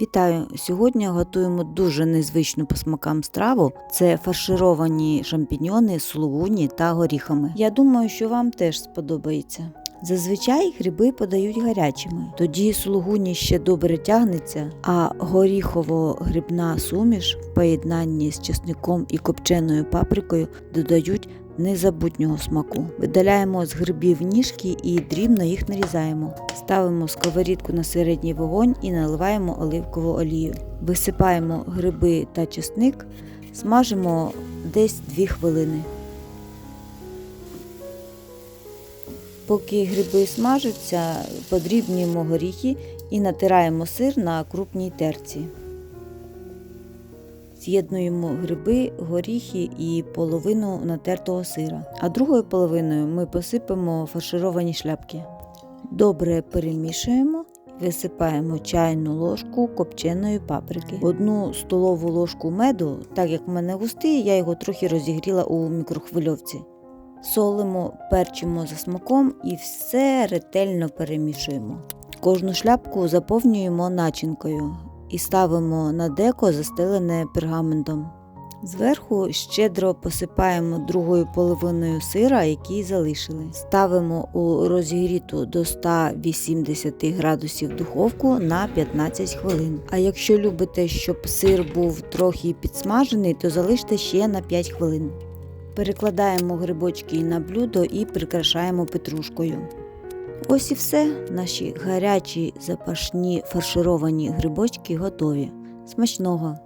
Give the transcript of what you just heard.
Вітаю! Сьогодні готуємо дуже незвичну по смакам страву. Це фаршировані шампіньони, сулугуні та горіхами. Я думаю, що вам теж сподобається. Зазвичай гриби подають гарячими, тоді сулугуні ще добре тягнеться, а горіхово-грибна суміш в поєднанні з чесником і копченою паприкою додають незабутнього смаку. Видаляємо з грибів ніжки і дрібно їх нарізаємо. Ставимо сковорідку на середній вогонь і наливаємо оливкову олію. Висипаємо гриби та чесник, смажимо десь 2 хвилини. Поки гриби смажаться, подрібнюємо горіхи і натираємо сир на крупній терці. З'єднуємо гриби, горіхи і половину натертого сира, а другою половиною ми посипемо фаршировані шляпки. Добре перемішуємо. Висипаємо чайну ложку копченої паприки, одну столову ложку меду, так як в мене густий, я його трохи розігріла у мікрохвильовці. Солимо, перчимо за смаком і все ретельно перемішуємо. Кожну шляпку заповнюємо начинкою і ставимо на деко, застелене пергаментом. Зверху щедро посипаємо другою половиною сира, який залишили. Ставимо у розігріту до 180 градусів духовку на 15 хвилин. А якщо любите, щоб сир був трохи підсмажений, то залиште ще на 5 хвилин. Перекладаємо грибочки на блюдо і прикрашаємо петрушкою. Ось і все. Наші гарячі запашні фаршировані грибочки готові. Смачного!